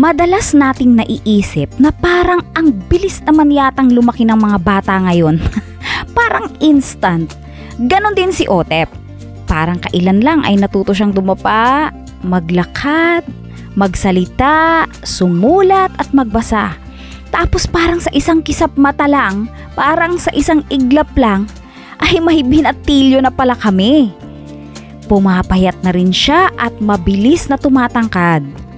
Madalas nating naiisip na parang ang bilis naman yatang lumaki ng mga bata ngayon. parang instant. Ganon din si Otep. Parang kailan lang ay natuto siyang dumapa, maglakad, magsalita, sumulat at magbasa. Tapos parang sa isang kisap mata lang, parang sa isang iglap lang, ay may binatilyo na pala kami. Pumapayat na rin siya at mabilis na tumatangkad.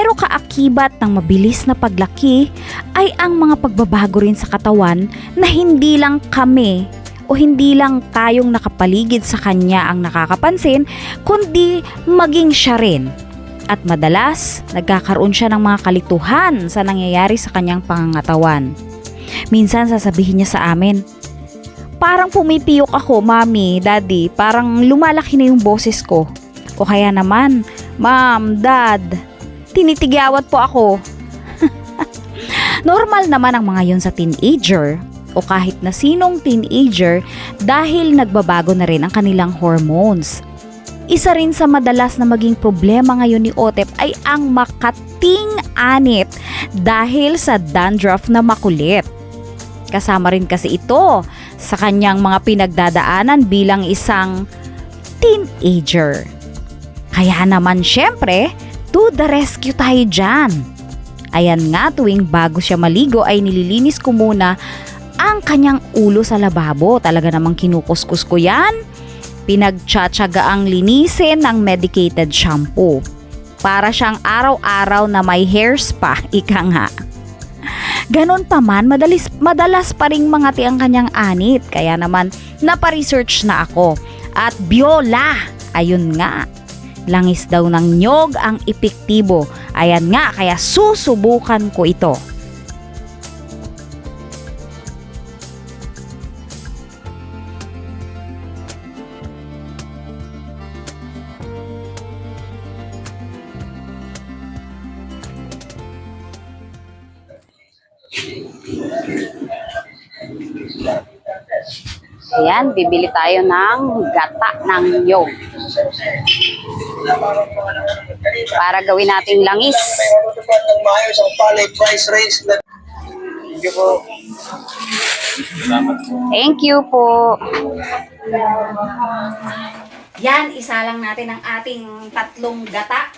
Pero kaakibat ng mabilis na paglaki ay ang mga pagbabago rin sa katawan na hindi lang kami o hindi lang tayong nakapaligid sa kanya ang nakakapansin, kundi maging siya rin. At madalas, nagkakaroon siya ng mga kalituhan sa nangyayari sa kanyang pangangatawan. Minsan sasabihin niya sa amin, Parang pumipiyok ako, mami, daddy, parang lumalaki na yung boses ko. O kaya naman, ma'am, dad, tinitigyawat po ako. Normal naman ang mga yun sa teenager o kahit na sinong teenager dahil nagbabago na rin ang kanilang hormones. Isa rin sa madalas na maging problema ngayon ni Otep ay ang makating anit dahil sa dandruff na makulit. Kasama rin kasi ito sa kanyang mga pinagdadaanan bilang isang teenager. Kaya naman syempre, to the rescue tayo dyan. Ayan nga tuwing bago siya maligo ay nililinis ko muna ang kanyang ulo sa lababo. Talaga namang kinukuskus ko yan. Pinagtsatsaga ang linisin ng medicated shampoo. Para siyang araw-araw na may hair spa, ika nga. Ganon pa man, madalis, madalas pa ring mangati ang kanyang anit. Kaya naman, naparesearch na ako. At biola, ayun nga. Langis daw ng nyog ang epektibo. Ayan nga, kaya susubukan ko ito. Ayan, bibili tayo ng gata ng nyog. Para gawin nating langis. Thank you po. Thank you po. Yan, isa lang natin ang ating tatlong gata.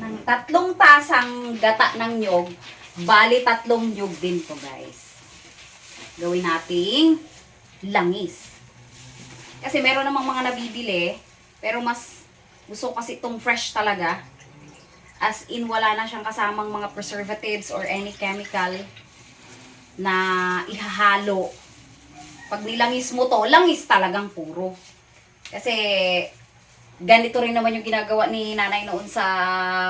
Ng tatlong tasang gata ng nyog. Bali, tatlong nyog din to guys. Gawin nating langis. Kasi meron namang mga nabibili, pero mas gusto kasi itong fresh talaga. As in, wala na siyang kasamang mga preservatives or any chemical na ihahalo. Pag nilangis mo to, langis talagang puro. Kasi ganito rin naman yung ginagawa ni nanay noon sa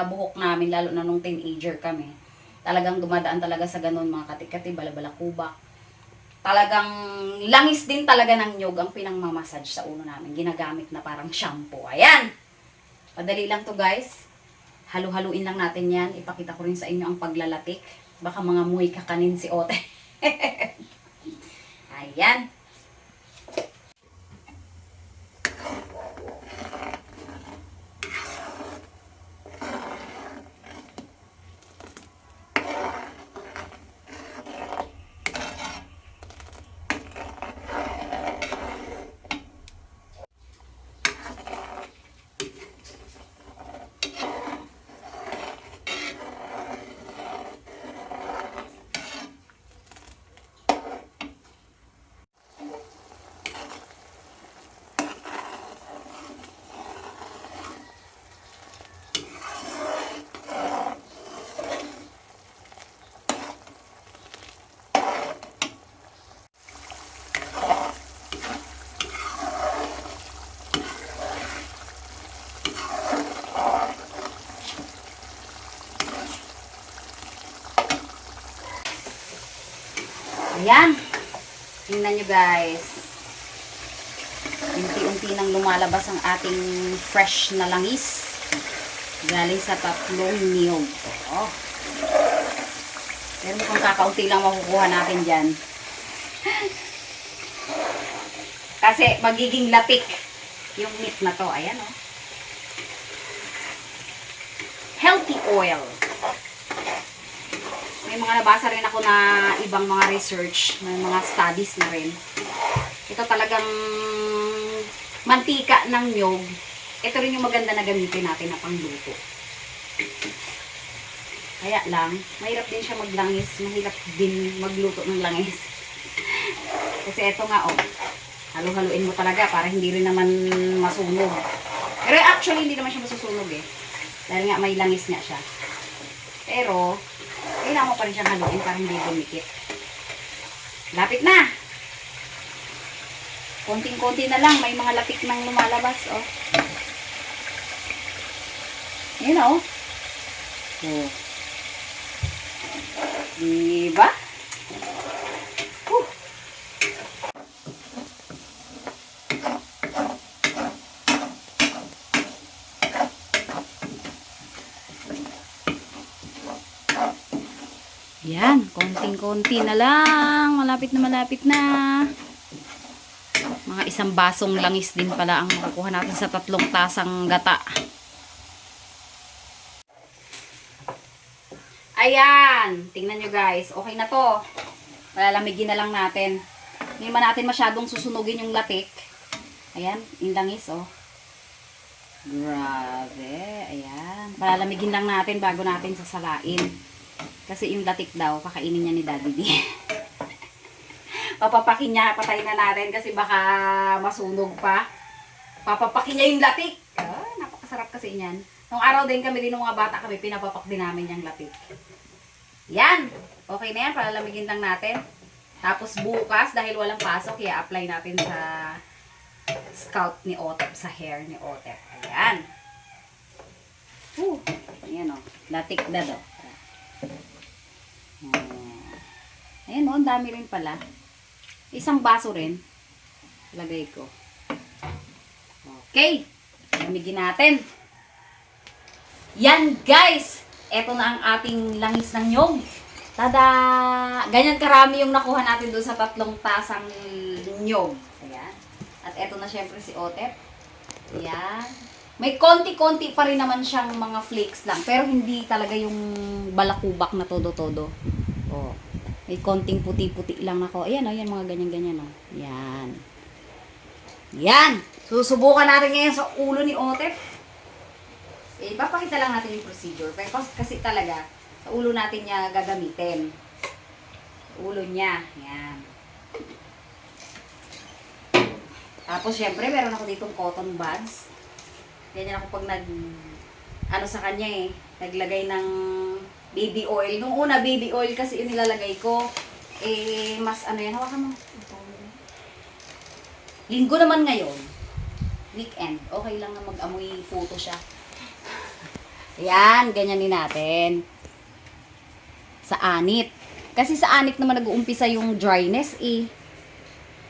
buhok namin, lalo na nung teenager kami. Talagang dumadaan talaga sa ganun mga katikati, balabalakubak. Talagang langis din talaga ng nyog ang pinangmamassage sa uno namin. Ginagamit na parang shampoo. Ayan! Padali lang to guys. Halu-haluin lang natin yan. Ipakita ko rin sa inyo ang paglalatik. Baka mga muy kakanin si Ote. Ayan. Ayan. Tingnan nyo guys. Unti-unti nang lumalabas ang ating fresh na langis. Galing sa tatlong niyog. Oh. Pero mukhang kakaunti lang makukuha natin dyan. Kasi magiging lapik yung meat na to. Ayan oh. Healthy oil. Mga nabasa rin ako na ibang mga research, na mga studies na rin. Ito talagang mantika ng nyog. Ito rin yung maganda na gamitin natin na pangluto. Kaya lang, mahirap din siya maglangis. Mahirap din magluto ng langis. Kasi ito nga, oh. Halo-haluin mo talaga para hindi rin naman masunog. Pero actually, hindi naman siya masusunog eh. Dahil nga may langis nga siya. Pero, kailangan mo pa rin siyang haluin para hindi dumikit. Lapit na! Konting-konti na lang. May mga lapik nang lumalabas, oh. Yun, oh. Oh. Diba? Yan, konting-konti na lang. Malapit na malapit na. Mga isang basong langis din pala ang makukuha natin sa tatlong tasang gata. Ayan, tingnan nyo guys. Okay na to. Malalamigin na lang natin. Hindi naman natin masyadong susunugin yung latik. Ayan, yung langis oh. Grabe, ayan. Palalamigin lang natin bago natin sasalain. Kasi yung latik daw, kakainin niya ni Daddy D. Papapakin niya, na natin kasi baka masunog pa. Papapakin niya yung latik. Ah, napakasarap kasi niyan. Nung araw din kami din ng mga bata kami, pinapapak din namin yung latik. Yan! Okay na yan, palalamigin lang natin. Tapos bukas, dahil walang pasok, i-apply natin sa scalp ni Otep, sa hair ni Otep. Ayan. Whew. Ayan o. Latik na do. Ayan o, ang dami rin pala. Isang baso rin. Lagay ko. Okay. Lamigin natin. Yan guys! Ito na ang ating langis ng nyog. Tada! Ganyan karami yung nakuha natin doon sa tatlong tasang nyog. Ayan. At eto na syempre si Otep. Ayan. May konti-konti pa rin naman siyang mga flakes lang. Pero hindi talaga yung balakubak na todo-todo. Oh. May konting puti-puti lang ako. Ayan, oh, yan mga ganyan-ganyan. Oh. Yan. Yan! Susubukan natin ngayon sa ulo ni Otep. Eh, papakita lang natin yung procedure. Pero kasi, talaga, sa ulo natin niya gagamitin. Sa ulo niya. Yan. Tapos, syempre, meron ako ditong cotton buds. Ganyan ako pag nag, ano sa kanya eh, naglagay ng baby oil. Nung una, baby oil kasi yung nilalagay ko. Eh, mas ano yan, hawakan mo. Linggo naman ngayon. Weekend. Okay lang na mag-amoy puto siya. Yan, ganyanin natin. Sa anit. Kasi sa anit naman nag-uumpisa yung dryness eh.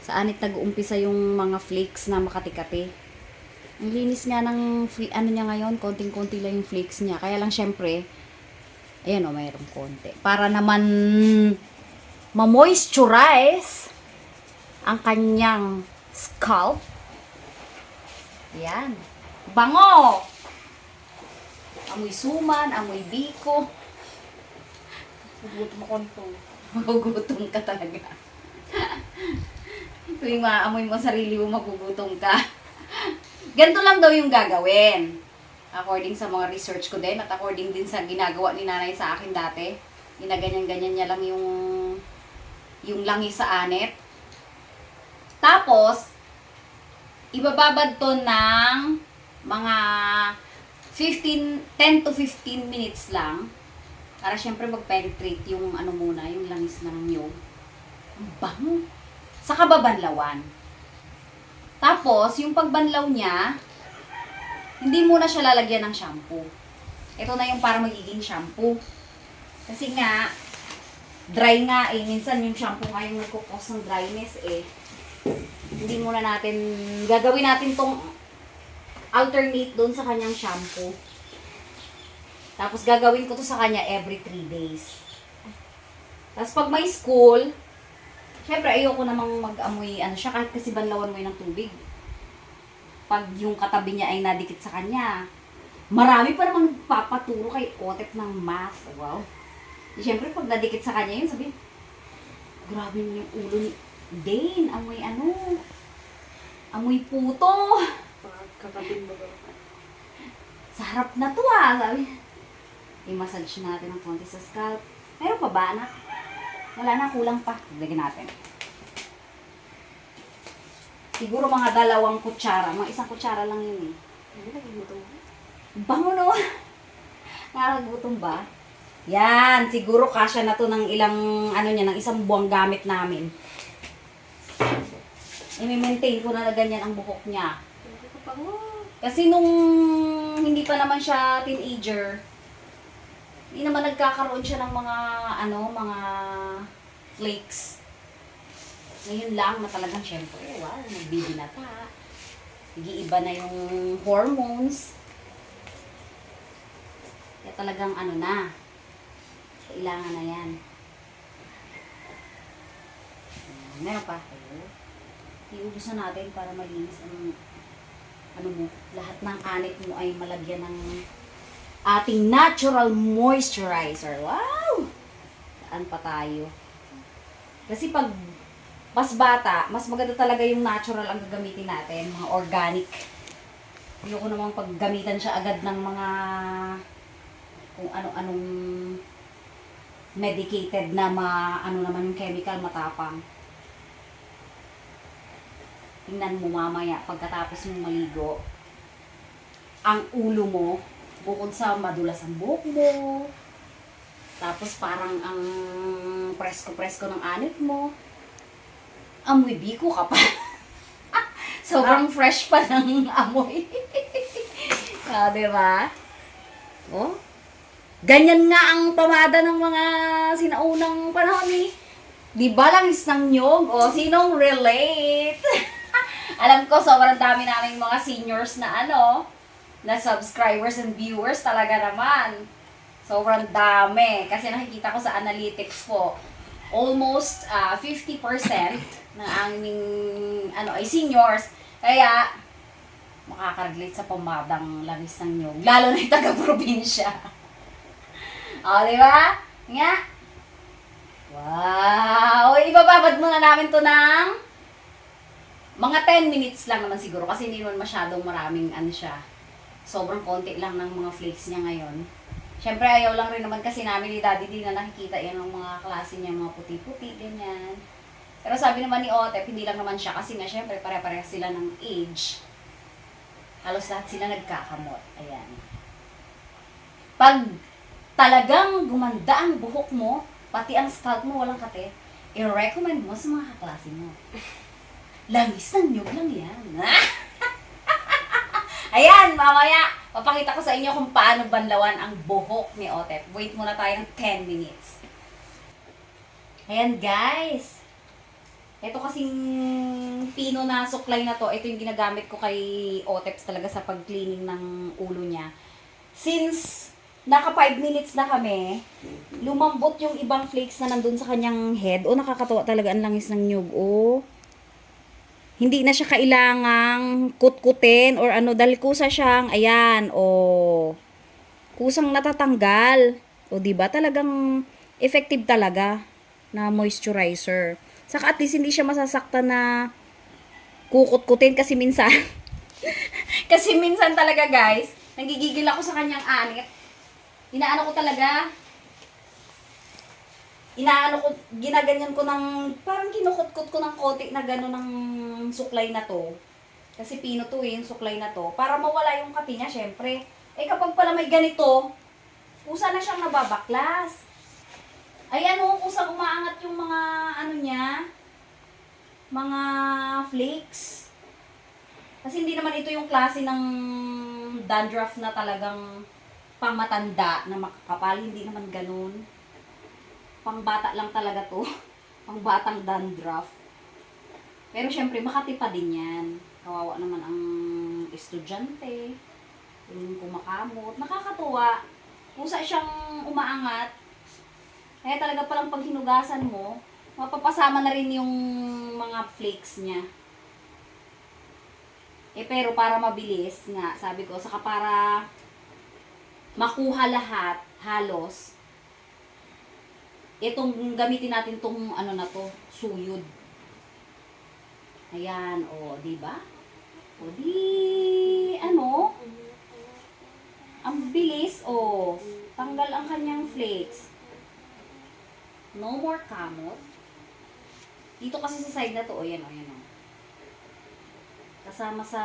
Sa anit nag-uumpisa yung mga flakes na makatikati. Ang linis nga ng ano niya ngayon, konting-konti lang yung flakes niya. Kaya lang syempre, ayan o, mayroong konti. Para naman ma-moisturize ang kanyang scalp. Yan. Bango! Amoy suman, amoy biko. Hugot mo konto. Magugutom ka talaga. Tuwing maamoy mo sarili mo, magugutom ka. Ganito lang daw yung gagawin. According sa mga research ko din at according din sa ginagawa ni nanay sa akin dati. Ginaganyan-ganyan niya lang yung yung langis sa anet. Tapos, ibababad to ng mga 15, 10 to 15 minutes lang. Para syempre mag-penetrate yung ano muna, yung langis ng nyog. Ang bango. Sa kababanlawan. Tapos, yung pagbanlaw niya, hindi muna siya lalagyan ng shampoo. Ito na yung para magiging shampoo. Kasi nga, dry nga eh. Minsan yung shampoo nga yung nagkukos ng dryness eh. Hindi muna natin, gagawin natin tong alternate doon sa kanyang shampoo. Tapos gagawin ko to sa kanya every 3 days. Tapos pag may school, syempre ayoko namang mag-amoy ano siya kahit kasi banlawan mo yun ng tubig. Pag yung katabi niya ay nadikit sa kanya, marami pa namang papaturo kay Otep ng math. Wow. Siyempre, pag nadikit sa kanya yun, sabi, grabe na yung ulo ni Dane. Amoy ano? Amoy puto. Kakapin mo ba? Sa harap na to ah, sabi. I-massage natin ng konti sa scalp. Meron pa ba, anak? Wala na, kulang pa. Lagyan natin. Siguro mga dalawang kutsara. Mga isang kutsara lang yun eh. Ano naging mo Bango no? Nakakagutom ba? Yan, siguro kasya na to ng ilang, ano niya, ng isang buwang gamit namin. I-maintain ko na na ganyan ang buhok niya. Kasi nung hindi pa naman siya teenager, hindi naman nagkakaroon siya ng mga, ano, mga flakes. Ngayon lang na talagang syempre, wow, nagbibinata. Nag-iiba na yung hormones. Kaya talagang ano na, kailangan na yan. Meron pa. Iubos na natin para malinis ang ano mo, lahat ng anit mo ay malagyan ng ating natural moisturizer. Wow! Saan pa tayo? Kasi pag mas bata, mas maganda talaga yung natural ang gagamitin natin, mga organic. Ayoko namang paggamitan siya agad ng mga kung ano-anong medicated na ma, ano naman yung chemical matapang. Tingnan mo mamaya pagkatapos mong maligo, ang ulo mo, bukod sa madulas ang buhok mo, tapos parang ang presko-presko ng anit mo, amoy biko ka pa. Sobrang fresh pa ng amoy. ah, ba? Oh? Ganyan nga ang pamada ng mga sinaunang panahon ni. Di ba lang ng nyog? O, sinong relate? Alam ko, sobrang dami namin mga seniors na ano, na subscribers and viewers talaga naman. Sobrang dami. Kasi nakikita ko sa analytics ko, almost ah, 50% ng aming ano, ay seniors. Kaya, makaka-relate sa pamadang langis ng nyog. Lalo na yung taga-probinsya. o, di ba? Nga. Wow! Ibababad muna namin to ng mga 10 minutes lang naman siguro kasi hindi naman masyadong maraming ano siya. Sobrang konti lang ng mga flakes niya ngayon. Siyempre, ayaw lang rin naman kasi namin ni Daddy di na nakikita yan ng mga klase niya, mga puti-puti, ganyan. Pero sabi naman ni Otep, hindi lang naman siya kasi nga syempre pare-pareha sila ng age. Halos lahat sila nagkakamot. Ayan. Pag talagang gumanda ang buhok mo, pati ang scalp mo walang kate, i-recommend mo sa mga kaklase mo. Langis ng nyug lang yan. Ayan, mamaya, papakita ko sa inyo kung paano banlawan ang buhok ni Otep. Wait muna tayo ng 10 minutes. Ayan, guys. Ito kasing pino na suklay na to, ito yung ginagamit ko kay Oteps talaga sa pag-cleaning ng ulo niya. Since naka 5 minutes na kami, lumambot yung ibang flakes na nandun sa kanyang head. O, nakakatawa talaga ang langis ng nyug. O, hindi na siya kailangang kutkutin or ano, dahil kusa siyang, ayan, o, kusang natatanggal. O, di ba Talagang effective talaga na moisturizer. Saka at least hindi siya masasaktan na kukutkutin kasi minsan, kasi minsan talaga guys, nagigigil ako sa kanyang anit. Inaano ko talaga, inaano ko, ginaganyan ko ng, parang kinukutkot ko ng kote na gano'n ng suklay na to. Kasi pino to eh, yung suklay na to. Para mawala yung kati niya, syempre. Eh kapag pala may ganito, kusa na siyang nababaklas. Ay ano, kusa umaangat yung mga ano niya, mga flakes. Kasi hindi naman ito yung klase ng dandruff na talagang pangmatanda na makakapal. Hindi naman ganun. Pangbata lang talaga to. Pangbatang dandruff. Pero syempre, makati pa din yan. Kawawa naman ang estudyante. Yung kumakamot. Nakakatuwa. Kusa siyang umaangat. Kaya talaga palang pag hinugasan mo, mapapasama na rin yung mga flakes niya. Eh pero para mabilis nga, sabi ko, saka para makuha lahat, halos, Itong gamitin natin tong ano na to, suyod. Ayan, o, di ba? O, di, ano? Ang bilis, o. Tanggal ang kanyang flakes. No more kamot. Dito kasi sa side na to, o, yan, o, yan, o. Kasama sa,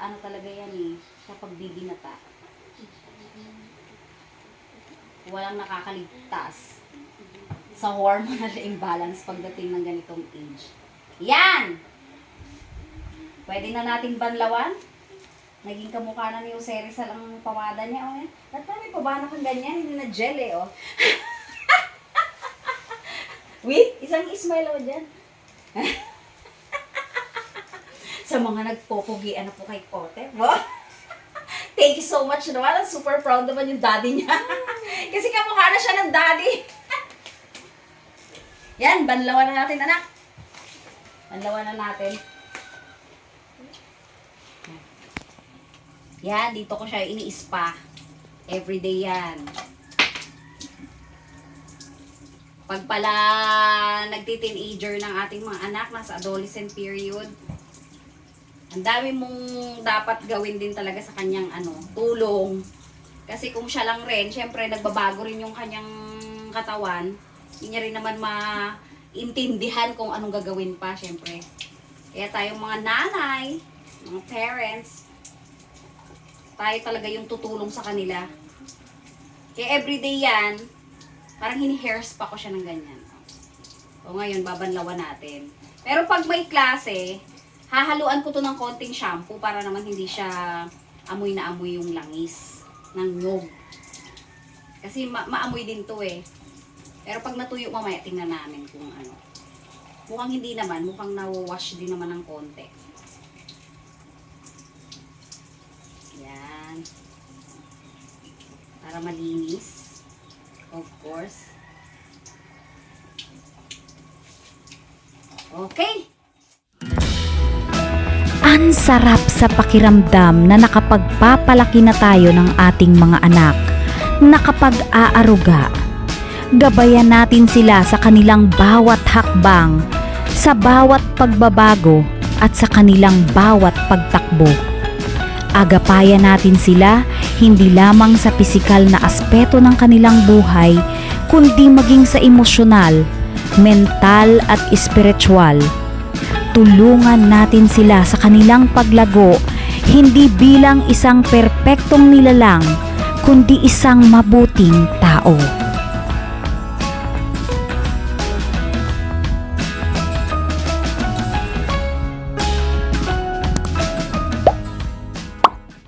ano talaga yan eh, sa pagbibinata. Walang nakakaligtas sa hormonal imbalance pagdating ng ganitong age. Yan! Pwede na nating banlawan. Naging kamukha na ni Jose Rizal ang niya. Oh. Ba't pa may pabana kang ganyan? Hindi na gel eh, oh. Wait, isang smile ako dyan. Sa mga nagpopogian na po kay Kote. Wow! Thank you so much naman. I'm super proud naman yung daddy niya. Kasi kamukha na siya ng daddy. Yan, banlawan na natin, anak. Banlawan na natin. Yan, dito ko siya ini-spa. Everyday yan. Pag pala nagti-teenager ng ating mga anak, nasa adolescent period, ang dami mong dapat gawin din talaga sa kanyang ano, tulong. Kasi kung siya lang rin, syempre nagbabago rin yung kanyang katawan, hindi niya rin naman maintindihan kung anong gagawin pa, syempre. Kaya tayong mga nanay, mga parents, tayo talaga yung tutulong sa kanila. Kaya everyday yan, parang hini-hairs pa ko siya ng ganyan. O ngayon, babanlawan natin. Pero pag may klase, hahaluan ko to ng konting shampoo para naman hindi siya amoy na amoy yung langis ng nyog. Kasi ma- maamoy din to eh. Pero pag natuyo mamaya, tingnan namin kung ano. Mukhang hindi naman, mukhang nawawash din naman ng konti. Yan. Para malinis. Of course. Okay. Ang sarap sa pakiramdam na nakapagpapalaki na tayo ng ating mga anak, nakapag-aaruga. Gabayan natin sila sa kanilang bawat hakbang, sa bawat pagbabago at sa kanilang bawat pagtakbo. Agapayan natin sila hindi lamang sa pisikal na aspeto ng kanilang buhay, kundi maging sa emosyonal, mental at espiritual tulungan natin sila sa kanilang paglago, hindi bilang isang perpektong nilalang, kundi isang mabuting tao.